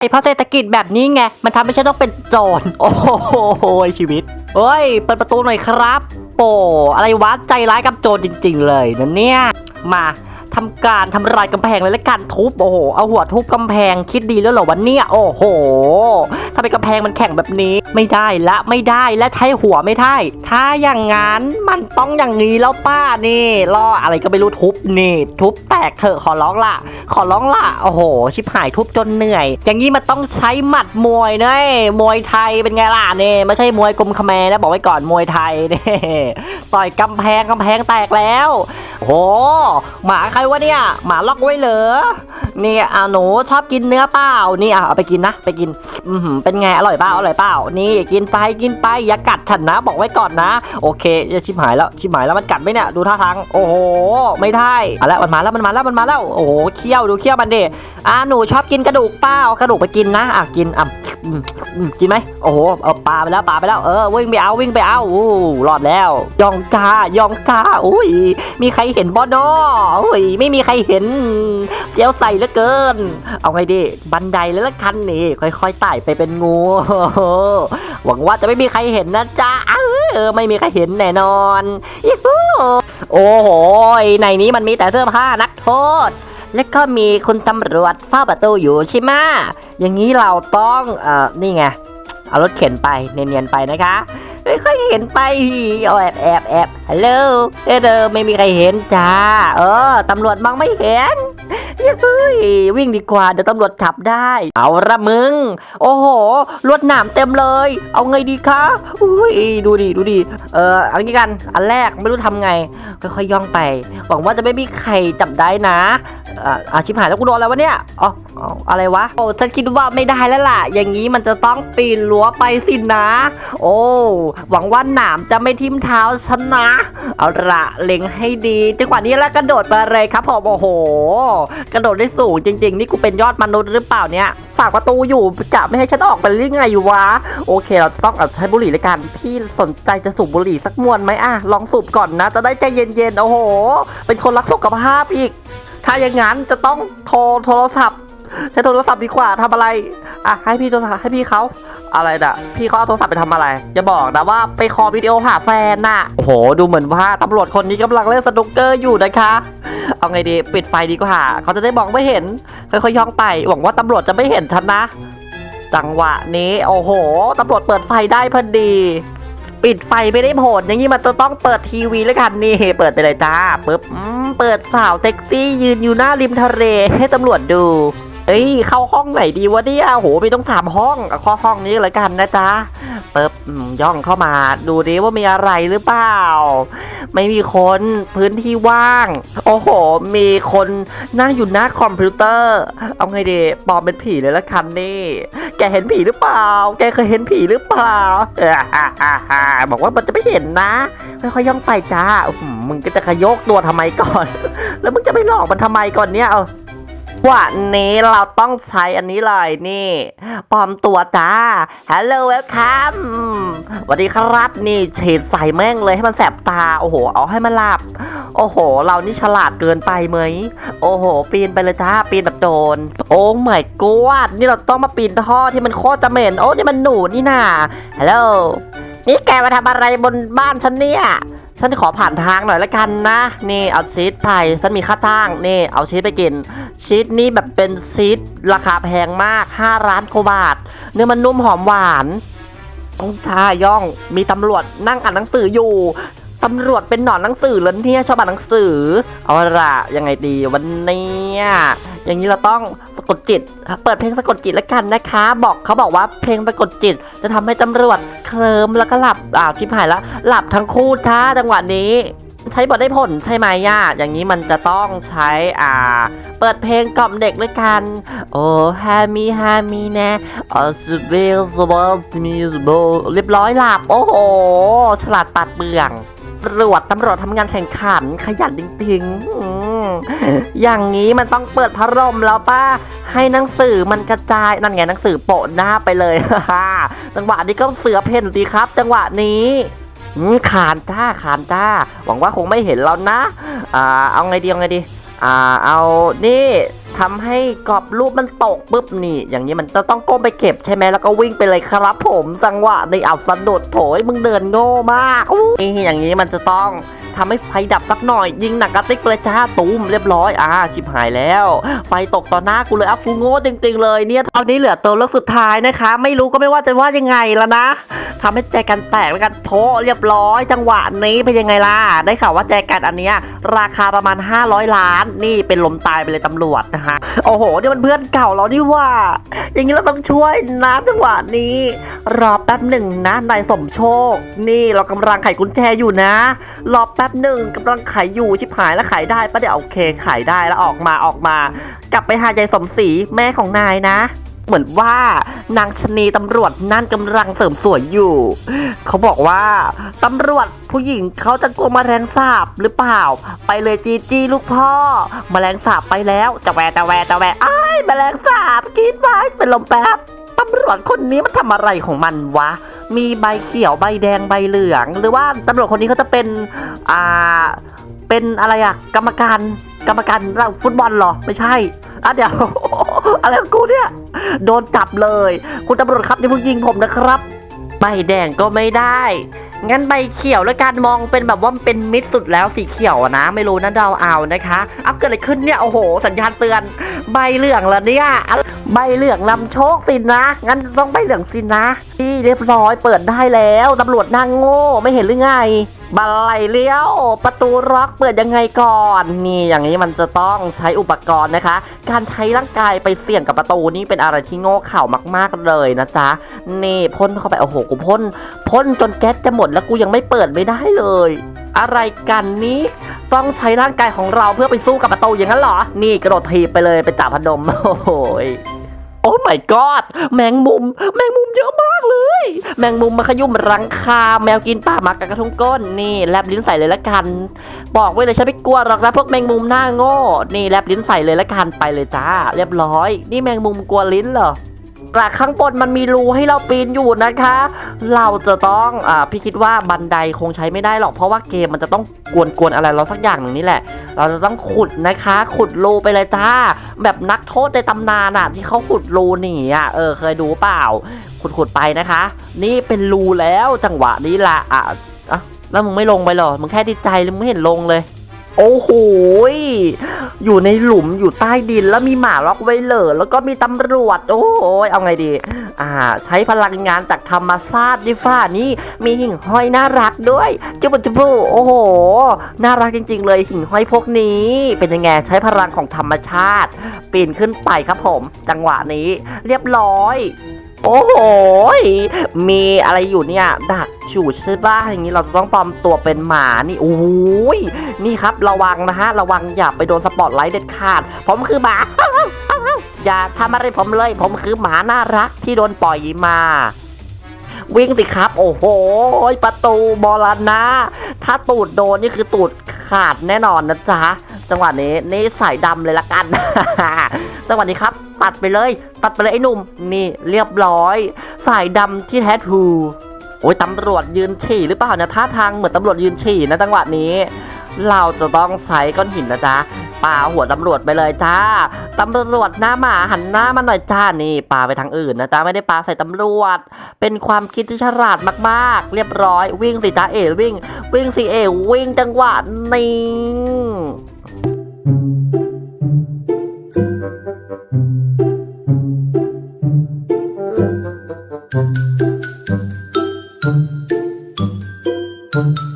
ไอเพราะเศรษฐกิจแบบนี้ไง มันทำให้ฉันต้องเป็นโจร โอ้โหชีวิตเฮ้ย เปิดประตูหน่อยครับ โปอะไรวะใจร้ายกับโจรจริง ๆ เลยนะเนี่ย มา ทำการทำลายกำแพงเลยและการทุบโอ้โหเอาหัวทุบกำแพงคิดดีแล้วเหรอวันเนี่ยโอ้โหทำไมกำแพงมันแข็งแบบนี้ไม่ได้ละไม่ได้และใช้หัวไม่ได้ ถ้าอย่างงั้นมันต้องอย่างนี้แล้วป้านี่ล่ออะไรก็ไม่รู้ทุบนี่ ทุบแตกเถอะขอร้องละขอร้องละโอ้โห ชิบหายทุบจนเหนื่อย อย่างนี้มันต้องใช้หมัดมวยเนยมวยไทยเป็นไงล่ะเนี่ยไม่ใช่มวยกลมขแมนะบอกไว้ก่อนมวยไทยเนี่ยต่อยกำแพงกำแพงแตกแล้ว โอ้หหมาใครวะเนี่ย หมาล็อกไว้เหรอ นี่อะหนูชอบกินเนื้อเปล่านี่อะเอาไปกินนะไปกินอือหือเป็นไงอร่อยเปล่าอร่อยเปล่านี่กินไปกินไปอย่ากัดฉันนะ บอกไว้ก่อนนะ โอเคจะชิบหายแล้วชิบหายแล้วมันกัดไหมเนี่ยดูท่าทางโอ้โหไม่ได้เอาละมันมาแล้วมันมาแล้วมันมาแล้วโอ้โหเคี้ยวดูเคี้ยวมันดิอะหนูชอบกินกระดูกเปล่ากระดูกไปกินนะอะกินอะกินไหมโอ้โหเอาปลาไปแล้วปลาไปแล้วเออวิ่งไปเอาวิ่งไปเอาอู้รอดแล้ว ยองกายองกาอุ้ยมีใครเห็นบอนออุ้ยไม่มีใครเห็นเจียวใส่เหลือเกิน เอาไงดี บันไดเลยละกันนี่ค่อยๆไต่ไปเป็นงู หวังว่าจะไม่มีใครเห็นนะจ๊ะเออไม่มีใครเห็นแน่นอนอิฮูโอ้โห ในนี้มันมีแต่เสื้อผ้านักโทษ และก็มีคุณตำรวจเฝ้าประตูอยู่ใช่ไหมอย่างนี้เราต้องเอ่อนี่ไง เอารถเข็นไปเนียนๆไปนะคะ ไม่ค่อยเห็นไปเอแอบแอบแอบฮัลโหลเออเดอไม่มีใครเห็นจ้า เออตำรวจมองไม่เห็นเฮ้ยวิ่งดีกว่าเดี๋ยวตำรวจจับได้ เอาละมึง โอ้โหลวดหนามเต็มเลย เอาไงดีคะอุ้ยดูดิดูดิเออเอันนี้กันอันแรกไม่รู้ทำไงค่อยๆย่องไปหวังว่าจะไม่มีใครจับได้นะอาชิบหายแล้วกูโดนอะไรวะเนี่ยอ๋ออ๋ออะไรวะโอ้ฉันคิดว่าไม่ได้แล้วล่ะ อย่างนี้มันจะต้องปีนรั้วไปสินะ โอ้หวังว่าหนามจะไม่ทิ่มเท้าฉันนะ เอาละเล็งให้ดีจังหวะนี้แล้วกระโดดไปเลยครับผมโอ้โห กระโดดได้สูงจริง ๆ นี่กูเป็นยอดมนุษย์หรือเปล่าเนี่ยฝากประตูอยู่จะไม่ให้ฉันออกไปหรือไงวะ โอเค เราต้องเอาใช้บุหรี่เลยกัน พี่สนใจจะสูบบุหรี่สักมวนไหมอะ ลองสูบก่อนนะ จะได้ใจเย็นๆ โอ้โห เป็นคนรักสุขภาพอีก ถ้าอย่างนั้นจะต้องโทรโทรศัพท์ ใช้โทรศัพท์ดีกว่าทำอะไร อะให้พี่โทรศัพท์ให้พี่เขาอะไรน่ะ พี่เขาเอาโทรศัพท์ไปทำอะไร อย่าบอกนะว่าไปคอวิดีโอหาแฟนน่ะ โอ้โห ดูเหมือนว่าตำรวจคนนี้กำลังเล่นสนุกเกอร์อยู่นะคะ เอาไงดี ปิดไฟดีกว่า เขาจะได้มองไม่เห็น ค่อยๆย่องไป หวังว่าตำรวจจะไม่เห็นฉันนะ จังหวะนี้ โอ้โหตำรวจเปิดไฟได้พอดี ปิดไฟไม่ได้ผลอย่างนี้มันจะต้องเปิดทีวีแล้วกันนี่เปิดไปเลยจ้าปึ๊บเปิดสาวเซ็กซี่ยืนอยู่หน้าริมทะเลให้ตำรวจดู เอ้ยเข้าห้องไหนดีวะเนี่ยโหมีต้องสามห้องข้อห้องนี้เลยกันนะจ๊ะปึ๊บอืมย่องเข้ามาดูดิว่ามีอะไรหรือเปล่า ไม่มีคนพื้นที่ว่าง โอ้โห มีคนนั่งอยู่หน้าคอมพิวเตอร์ เอาไงดีปลอมเป็นผีเลยละกันนี่ แกเห็นผีหรือเปล่า แกเคยเห็นผีหรือเปล่าบอกว่ามันจะไม่เห็นนะค่อยๆย่องไปจ้ามึงก็จะขยโยกตัวทำไมก่อน แล้วมึงจะไม่หลอกมันทำไมก่อนเนี่ยเอา วันนี้เราต้องใช้อันนี้เลยนี่ปลอมตัวจ้า Hello welcome สวัสดีครับนี่ฉีดใส่แม่งเลยให้มันแสบตา โอ้โห เอาให้มันหลับ โอ้โห เรานี่ฉลาดเกินไปไหม โอ้โห ปีนไปเลยจ้า ปีนแบบโจร โอ้ไม่กวาดนี่เราต้องมาปีนท่อที่มันโคตรจะเหม็น โอ้ นี่มันหนูนี่นา Hello นี่แกมาทำอะไรบนบ้านฉันเนี่ย ฉันขอผ่านทางหน่อยละกันนะ นี่เอาชีสไปฉันมีค่าจ้างนี่เอาชีสไปกิน ชีสนี่แบบเป็นชีสราคาแพงมาก5ล้านกว่าบาท เนื้อมันนุ่มหอมหวานต้องทาย่องมีตำรวจนั่งอ่านหนังสืออยู่ตำรวจเป็นหนอนหนังสือแล้วเนี่ยชอบอ่านหนังสือ เอาละยังไงดีวันนี้อย่างนี้เราต้องะกดจิต เปิดเพลงสะกดจิตแล้วกันนะคะ บอกเขาบอกว่าเพลงสะกดจิต จะทำให้ตำรวจเคลิมแล้วก็หลับอ้าวชิบหายแล้ว หลับทั้งคู่ท่าจังหวะนี้ใช้บทได้ผลใช่ไหมย่าอย่างนี้มันจะต้องใช้อ่า เปิดเพลงกล่อมเด็กด้วยกัน โอ้ฮามีฮามีแนะออสเบลสบอลมีสโบเรียบร้อยหลับ โอ้โห ฉลาดปัดเบือง รวจตำรวจทำงานแข่งขันขยันจริงๆอืมอย่างนี้มันต้องเปิดพัดลมแล้วป้าให้หนังสือมันกระจายนั่นไงหนังสือโปะหน้าไปเลยจังหวะนี้ก็เสือเพ่นดีครับ จังหวะนี้อืมขานจ้าขานจ้า หวังว่าคงไม่เห็นเรานะ อ่า เอาไงดีเอาไงดี อ่าเอานี่ทำให้กรอบรูปมันตกปุ๊บนี่ อย่างนี้มันจะต้องก้มไปเก็บใช่ไหมแล้วก็วิ่งไปเลยครับผมจังหวะในอับสะดุดโถยมึงเดินโง่มากอู้นี่อย่างนี้มันจะต้องทำให้ไฟดับสักหน่อย ยิงหนักกระติกเลยจ้าตูมเรียบร้อยอ่าชิบหายแล้ว ไฟตกต่อหน้ากูเลยอะฟูโง่จริงๆเลยเนี่ยเท่านี้เหลือตัวเลือกสุดท้ายนะคะ ไม่รู้ก็ไม่ว่าจะว่ายังไงแล้วนะทำให้แจกันแตกแล้วกันโพเรียบร้อย จังหวะนี้เป็นยังไงล่ะได้ข่าวว่าแจกันอันเนี้ยราคาประมาณ 500 ล้านนี่เป็นลมตายไปเลยตำรวจนะฮะโอ้โหนี่มันเพื่อนเก่าเรานี่ว่า อย่างนี้เราต้องช่วยนะจังหวะนี้ รอแป๊บหนึ่งนะนายสมโชค นี่เรากำลังไขกุญแจอยู่นะ รอแป๊บหนึ่งกำลังไขอยู่ชิบหายแล้วไขได้ปะเดี๋ยวโอเคไขได้แล้วออกมาออกมา กลับไปหายายสมศรีแม่ของนายนะ เหมือนว่านางชนีตำรวจนั่นกำลังเสริมสวยอยู่ เขาบอกว่าตำรวจผู้หญิงเขาจะกลัวมแมลงสาบหรือเปล่า ไปเลยจีจีลูกพ่อมแมลงสาบไปแล้วจะแวะจะแวะจะแวะไอ้แมลงสาบกินไปเป็นลมแป๊บตำรวจคนนี้มันทำอะไรของมันวะ มีใบเขียวใบแดงใบเหลือง หรือว่าตำรวจคนนี้เขาจะเป็น อ่า เป็นอะไรอะกรรมการกรรมการเราฟุตบอลเหรอ ไม่ใช่อะเดี๋ยว อะไรของกูเนี่ย โดนจับเลย คุณตำรวจครับอย่าเพิ่งยิงผมนะครับ ใบแดงก็ไม่ได้ งั้นใบเขียวแล้วการมองเป็นแบบว่าเป็นมิดสุดแล้วสีเขียวอะนะ ไม่รู้นะเดาเอานะคะอัพเกิดอะไรขึ้นเนี่ยโอ้โห สัญญาณเตือน ใบเหลืองแล้วเนี่ยใบเหลืองนำโชคสินะงั้นต้องใบเหลืองสินะที่เรียบร้อยเปิดได้แล้วตำรวจนางโง่ไม่เห็นหรือไง บันไลเลี้ยว ประตูล็อกเปิดยังไงก่อน นี่อย่างนี้มันจะต้องใช้อุปกรณ์นะคะ การใช้ร่างกายไปเสี่ยงกับประตูนี่เป็นอะไรที่โง่เข่ามาก ๆเลยนะจ๊ะนี่พ่นเข้าไปโอ้โหกูพ่นพ่นจนแก๊สจะหมดแล้วกูยังไม่เปิดไม่ได้เลย อะไรกันนี้ต้องใช้ร่างกายของเราเพื่อไปสู้กับประตูอย่างนั้นเหรอ นี่กระโดดทีบไปเลยไปจับพนมโอ้โห โอ้ my god แมงมุม แมงมุมเยอะมากเลย แมงมุมมาขยุ่มรังคา แมวกินป่าหมากกระทุงก้น นี่แลบลิ้นใส่เลยละกัน บอกไว้เลยฉันไม่กลัวหรอกนะพวกแมงมุมหน้าโง่ นี่แลบลิ้นใส่เลยละกันไปเลยจ้า เรียบร้อย นี่แมงมุมกลัวลิ้นเหรอ กระข้างบนมันมีรูให้เราปีนอยู่นะคะ เราจะต้องอ่าพี่คิดว่าบันไดคงใช้ไม่ได้หรอก เพราะว่าเกมมันจะต้องกวนๆอะไรเราสักอย่างหนึ่งนี่แหละ เราจะต้องขุดนะคะ ขุดรูไปเลยจ้า แบบนักโทษในตำนานอะที่เขาขุดรูหนีอะเออเคยดูเปล่าขุดขุดๆไปนะคะ นี่เป็นรูแล้วจังหวะนี้ละอะอะแล้วมึงไม่ลงไปหรอมึงแค่ดีใจหรือมึงไม่เห็นลงเลย โอ้โหอยู่ในหลุมอยู่ใต้ดินแล้วมีหมาล็อกไว้เหลอแล้วก็มีตำรวจ โอ้ยเอาไงดี อ่า ใช้พลังงานจากธรรมชาติดิฟ้านี่ มีหิ่งห้อยน่ารักด้วยจุบจุบโอ้โห น่ารักจริง ๆ เลยหิ่งห้อยพวกนี้ เป็นยังไงใช้พลังของธรรมชาติ ปีนขึ้นไปครับผม จังหวะนี้ เรียบร้อย โอ้โห มีอะไรอยู่เนี่ย ดักฉูดใช่ป่ะอย่างนี้เราจะต้องปลอมตัวเป็นหมานี่โอ้ยนี่ครับระวังนะฮะ ระวังอย่าไปโดนสปอตไลท์เด็ดขาด ผมคือหมาอย่าทำอะไรผมเลย ผมคือหมาน่ารักที่โดนปล่อยมา วิ่งสิครับ โอ้โหประตูบอลนะ ถ้าตูดโดนนี่คือตูดขาดแน่นอนนะจ๊ะจังหวะนี้นี่สายดำเลยละกัน จังหวะนี้ครับ ตัดไปเลย ตัดไปเลยไอ้หนุ่มนี่เรียบร้อย สายดำที่แท้ทูโอ้ยตำรวจยืนฉี่หรือเปล่าเนี่ยท่าทางเหมือนตำรวจยืนฉี่นะจังหวะนี้ เราจะต้องใช้ก้อนหินนะจ๊ะปาหัวตำรวจไปเลยจ้า ตำรวจหน้าหมาหันหน้ามาหน่อยจ้า นี่ปาไปทางอื่นนะจ๊ะไม่ได้ปาใส่ตำรวจ เป็นความคิดที่ฉลาดมากๆ เรียบร้อย วิ่งสิจ้าเอวิ่ง วิ่งสิเอวิ่งจังหวะนี้ t h